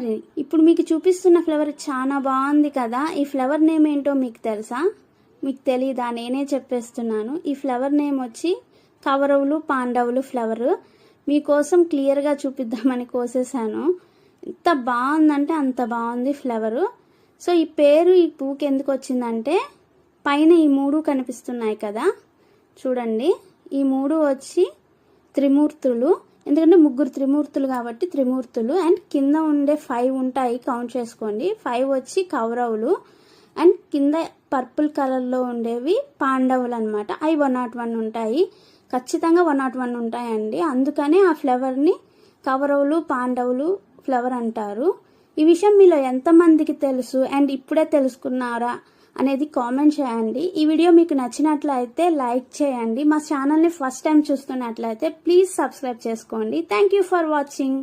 సరే ఇప్పుడు మీకు చూపిస్తున్న ఫ్లవర్ చాలా బాగుంది కదా. ఈ ఫ్లవర్ నేమ్ ఏంటో మీకు తెలుసా? మీకు తెలీదా? నేనే చెప్పేస్తున్నాను. ఈ ఫ్లవర్ నేమ్ వచ్చి కవరవులు పాండవులు ఫ్లవర్ మీకోసం క్లియర్గా చూపిద్దామని కోసేసాను ఎంత బాగుందంటే అంత బాగుంది ఫ్లవరు సో ఈ పేరు ఈ పూకి ఎందుకు వచ్చిందంటే పైన ఈ మూడు కనిపిస్తున్నాయి కదా. చూడండి. ఈ మూడు వచ్చి త్రిమూర్తులు ఎందుకంటే ముగ్గురు త్రిమూర్తులు కాబట్టి త్రిమూర్తులు. అండ్ కింద ఉండే ఫైవ్ ఉంటాయి. కౌంట్ చేసుకోండి. ఫైవ్ వచ్చి కౌరవులు. అండ్ కింద పర్పుల్ కలర్లో ఉండేవి పాండవులు అనమాట అవి వన్ నాట్ వన్ ఉంటాయి. ఖచ్చితంగా వన్ నాట్ వన్ ఉంటాయండి. అందుకనే ఆ ఫ్లవర్ని కౌరవులు పాండవులు ఫ్లవర్ అంటారు. ఈ విషయం మీలో ఎంతమందికి తెలుసు? అండ్ ఇప్పుడే తెలుసుకున్నారా? అనేది కామెంట్ చేయండి. ఈ వీడియో మీకు నచ్చినట్లయితే లైక్ చేయండి. మా ఛానల్ని ఫస్ట్ టైం చూస్తున్నట్లయితే ప్లీజ్ సబ్స్క్రైబ్ చేసుకోండి. Thank you for watching